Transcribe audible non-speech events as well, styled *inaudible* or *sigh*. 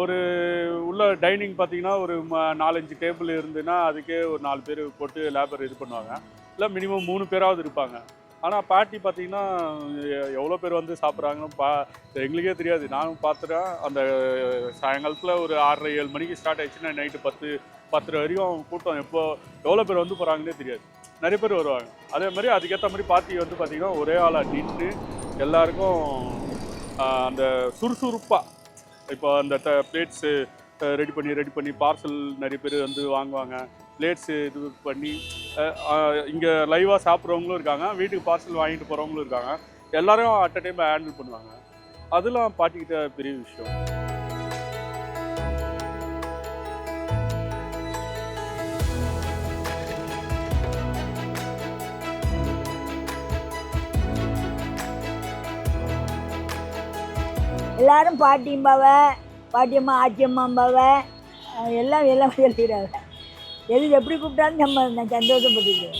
ஒரு உள்ள டைனிங் பார்த்தீங்கன்னா ஒரு நாலஞ்சு டேபிள் இருந்துன்னா அதுக்கே ஒரு நாலு பேர் போட்டு லேபர் இது பண்ணுவாங்க. இல்லை மினிமம் மூணு பேராவது இருப்பாங்க. ஆனால் பார்ட்டி பார்த்தீங்கன்னா எவ்வளோ பேர் வந்து சாப்பிட்றாங்கன்னு பா எங்களுக்கே தெரியாது. நானும் பார்த்துட்டேன். அந்த சாயங்காலத்தில் ஒரு ஆறரை ஏழு மணிக்கு ஸ்டார்ட் ஆயிடுச்சுன்னா நைட்டு பத்து பத்தரை வரைக்கும் கூட்டம் எப்போ எவ்வளோ பேர் வந்து போகிறாங்கன்னே தெரியாது. நிறைய பேர் வருவாங்க. அதே மாதிரி அதுக்கேற்ற மாதிரி பார்ட்டி வந்து பார்த்திங்கன்னா ஒரே ஆளாக நின்று எல்லாருக்கும் அந்த சுறுசுறுப்பாக இப்போ அந்த பிளேட்ஸு ரெடி பண்ணி ரெடி பண்ணி பார்சல் நிறைய பேர் வந்து வாங்குவாங்க. பிளேட்ஸு இது பண்ணி இங்கே லைவாக சாப்பிட்றவங்களும் இருக்காங்க. வீட்டுக்கு பார்சல் வாங்கிட்டு போகிறவங்களும் இருக்காங்க. எல்லாரும் அட் அ டைம் ஹேண்டில் பண்ணுவாங்க. அதெல்லாம் பாட்டிக்கிட்ட பெரிய விஷயம். எல்லாரும் பாட்டியம்பாவ பாட்டியம்மா ஆச்சியம்மாம்பாவ எல்லாம் எல்லாம் *laughs* சொல்லிடுறாங்க. எது எப்படி கூப்பிட்டாலும் நம்ம நான் சந்தோஷப்பட்டுக்கிறோம்